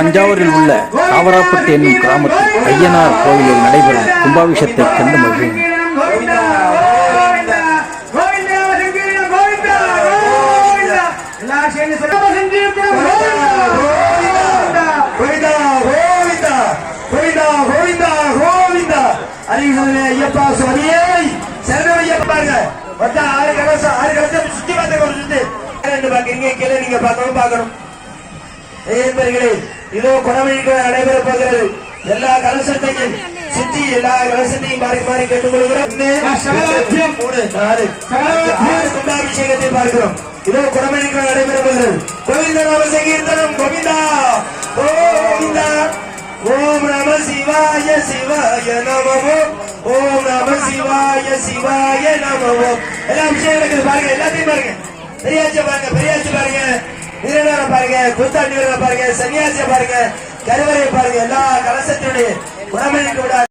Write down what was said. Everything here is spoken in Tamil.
தஞ்சாவூரில் உள்ள தாவராப்பட்டு என்னும் கிராமத்தில் ஐயனார் கோவிலில் நடைபெறும் கும்பாபிஷத்தை கண்டு மகிழும். ஐயப்பா சுவாமியே ஐயப்பா பாருங்க மொத்தம் ஆறு கலசம் ஆறு கலசம் சுத்தி. பார்த்து ஒரு ரெண்டு பாக்குறீங்க கீழே நீங்க பார்க்கணும். பார்க்கணும் இதோ குணமணிக்கு நடைபெற போகிறது. எல்லா கலசத்தையும் சுத்தி எல்லா கலசத்தையும் மாறி மாறி கேட்டுக்கொள்கிறோம். கும்பாபிஷேகத்தை பார்க்கிறோம். இதோ குணமணிக்கு நடைபெற போகிறது. கோவிந்த நாம சங்கீர்த்தனம் கோவிந்தா கோவிந்தா. ஓம் நம சிவாய சிவாய நமோ ஓம் நம சிவாய சிவாய நமோ எல்லா அபிஷேகம் நடக்குது பாருங்க எல்லாத்தையும் பாருங்க. பெரியாச்சி பாருங்க பாருங்க குத்தாண்டி பாருங்க சன்னியாசிய பாருங்க கருவறையை பாருங்க எல்லா கலசத்தினுடைய குணமணிக்கு விட